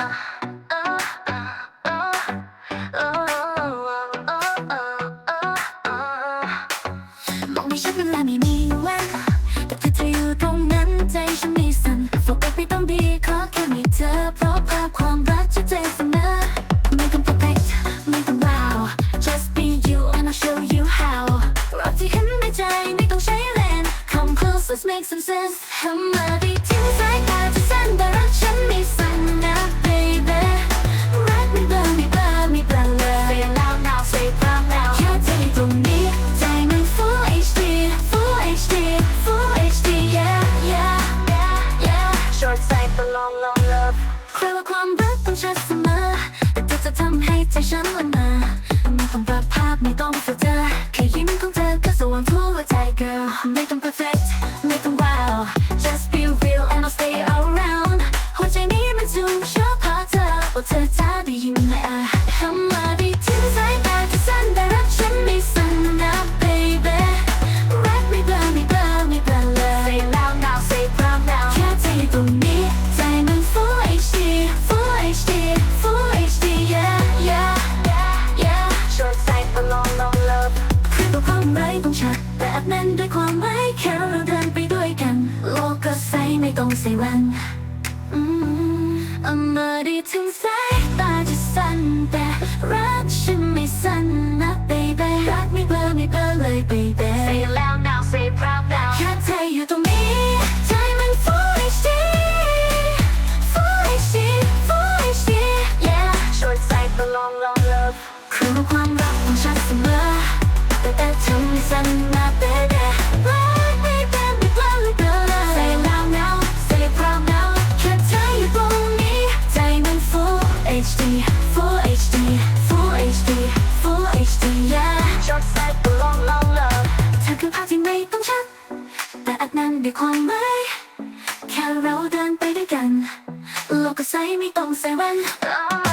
มองไม่ชัดเวลาไม่มีแวันแต่เธอจะอยู่ตรงนั้นใจฉันไม่สั่นโฟกัสไม่ต้องดีขอแค่มีเธอ เพราะภาพความรักจะเจเสมอไม่ต้อง perfect ไม่ต้อง wow just be you and I'll show you how รักที่เห็นในใจไม่ต้องใช้แรง come close let's make some sense ทำมาดีทิ้งสายตาจ sight the long long love ใครว่าความรักต้องชัดเสมอแต่เธอจะทำให้ใจฉันละเมอไม่ต้องปรับภาพไม่ต้องฟิลเตอร์แค่ยิ้มของเธอก็สว่างทั่วหัวใจ girl ไม่ต้อง perfect ไม่ต้อง wow just be real and I'll stay around หัวใจนี้มันจูงชอบพอเธอว่าเธอจะได้ยินไหมอะทำ คือตัวความไม่ต้องชัดแบบนั้นด้วยความไม่แค่เราเดินไปด้วยกัน โลกก็ใสไม่ต้องใส่แว่นอืมอมาดีถึงสา ไม่ต้องชัดแต่อัดแนั้นด้วยความหมายแค่เราเดินไปด้วยกัน โลกก็ใสไม่ต้องใส่แว่น